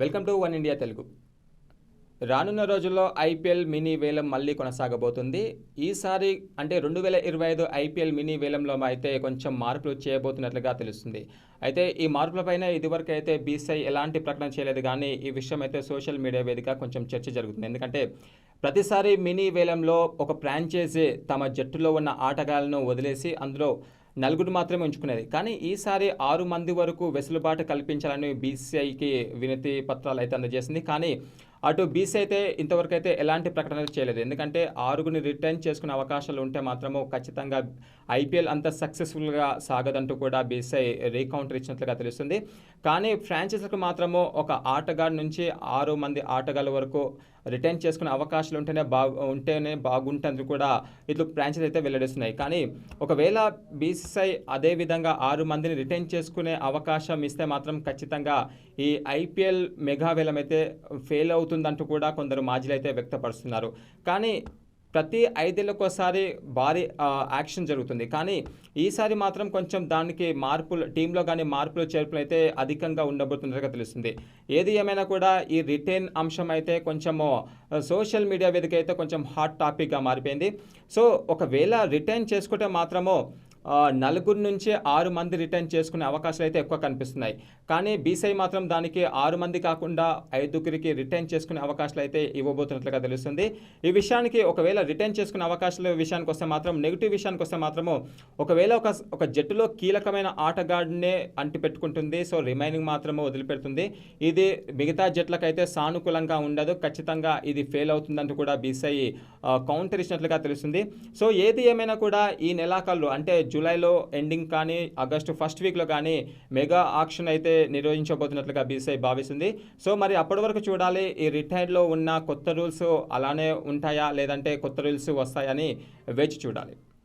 Welcome to One India Telugu. రానున్న రోజుల్లో IPL mini వేలం మళ్ళీ కొనసాగబోతుంది. ఈసారి అంటే రెండు వేల ఇరవై ఐదు ఐపీఎల్ మినీ వేలంలో అయితే కొంచెం మార్పులు చేయబోతున్నట్లుగా తెలుస్తుంది. అయితే ఈ మార్పులపైన ఇదివరకు అయితే బీసీఐ ఎలాంటి ప్రకటన చేయలేదు. కానీ ఈ విషయం అయితే సోషల్ మీడియా వేదిక కొంచెం చర్చ జరుగుతుంది. ఎందుకంటే ప్రతిసారి మినీ వేలంలో ఒక ఫ్రాంచైజీ తమ జట్టులో ఉన్న ఆటగాళ్ళను వదిలేసి అందులో నలుగురు మాత్రమే ఉంచుకునేది. కానీ ఈసారి ఆరు మంది వరకు వెసులుబాటు కల్పించాలని బీసీఐకి వినతి పత్రాలు అయితే అందజేసింది. కానీ అటు బీసీ అయితే ఇంతవరకు అయితే ఎలాంటి ప్రకటనలు చేయలేదు. ఎందుకంటే ఆరుగురిని రిటర్న్ చేసుకునే అవకాశాలు ఉంటే మాత్రము ఖచ్చితంగా ఐపీఎల్ అంత సక్సెస్ఫుల్గా సాగదంటూ కూడా బీసీఐ రీకౌంటర్ ఇచ్చినట్లుగా తెలుస్తుంది. కానీ ఫ్రాంచైజీలకు మాత్రము ఒక ఆటగాడి నుంచి ఆరు మంది ఆటగాళ్ళ వరకు రిటర్న్ చేసుకునే అవకాశాలు ఉంటేనే బాగు ఉంటేనే బాగుంటుంది కూడా ఇట్లు ఫ్రాంచైజ్ అయితే వెల్లడిస్తున్నాయి. కానీ ఒకవేళ బీసీసీఐ అదే విధంగా ఆరు మందిని రిటర్న్ చేసుకునే అవకాశం ఇస్తే మాత్రం ఖచ్చితంగా ఈ ఐపీఎల్ మెగా వేలం అయితే ఫెయిల్ అవుతుంది అవుతుందంటూ కూడా కొందరు మాజీలు అయితే వ్యక్తపరుస్తున్నారు. కానీ ప్రతి ఐదేళ్ళకోసారి భారీ యాక్షన్ జరుగుతుంది. కానీ ఈసారి మాత్రం కొంచెం దానికి మార్పులు టీంలో కానీ మార్పులు చేర్పులు అయితే అధికంగా ఉండబోతున్నట్టుగా తెలుస్తుంది. ఏది ఏమైనా కూడా ఈ రిటైన్ అంశం అయితే కొంచెము సోషల్ మీడియా వేదిక అయితే కొంచెం హాట్ టాపిక్గా మారిపోయింది. సో ఒకవేళ రిటైన్ చేసుకుంటే మాత్రము నలుగురు నుంచి ఆరు మంది రిటర్న్ చేసుకునే అవకాశాలు అయితే ఎక్కువ కనిపిస్తున్నాయి. కానీ బీసీఐ మాత్రం దానికి ఆరు మంది కాకుండా ఐదుగురికి రిటర్న్ చేసుకునే అవకాశాలు అయితే ఇవ్వబోతున్నట్లుగా తెలుస్తుంది. ఈ విషయానికి ఒకవేళ రిటర్న్ చేసుకునే అవకాశాల విషయానికి వస్తే మాత్రం నెగిటివ్ విషయానికి వస్తే మాత్రము ఒకవేళ ఒక ఒక జట్టులో కీలకమైన ఆటగాడినే అంటిపెట్టుకుంటుంది. సో రిమైనింగ్ మాత్రము వదిలిపెడుతుంది. ఇది మిగతా జట్లకైతే సానుకూలంగా ఉండదు. ఖచ్చితంగా ఇది ఫెయిల్ అవుతుందంటూ కూడా బీసీఐ కౌంటర్ ఇచ్చినట్లుగా తెలుస్తుంది. సో ఏది ఏమైనా కూడా ఈ నెలాఖరులో అంటే జూలైలో ఎండింగ్ కానీ ఆగస్టు ఫస్ట్ వీక్లో కానీ మెగా ఆక్షన్ అయితే నిర్వహించబోతున్నట్లుగా బీసీఐ భావిస్తుంది. సో మరి అప్పటి వరకు చూడాలి ఈ రిటైర్డ్లో ఉన్న కొత్త రూల్స్ అలానే ఉంటాయా లేదంటే కొత్త రూల్స్ వస్తాయని వేచి చూడాలి.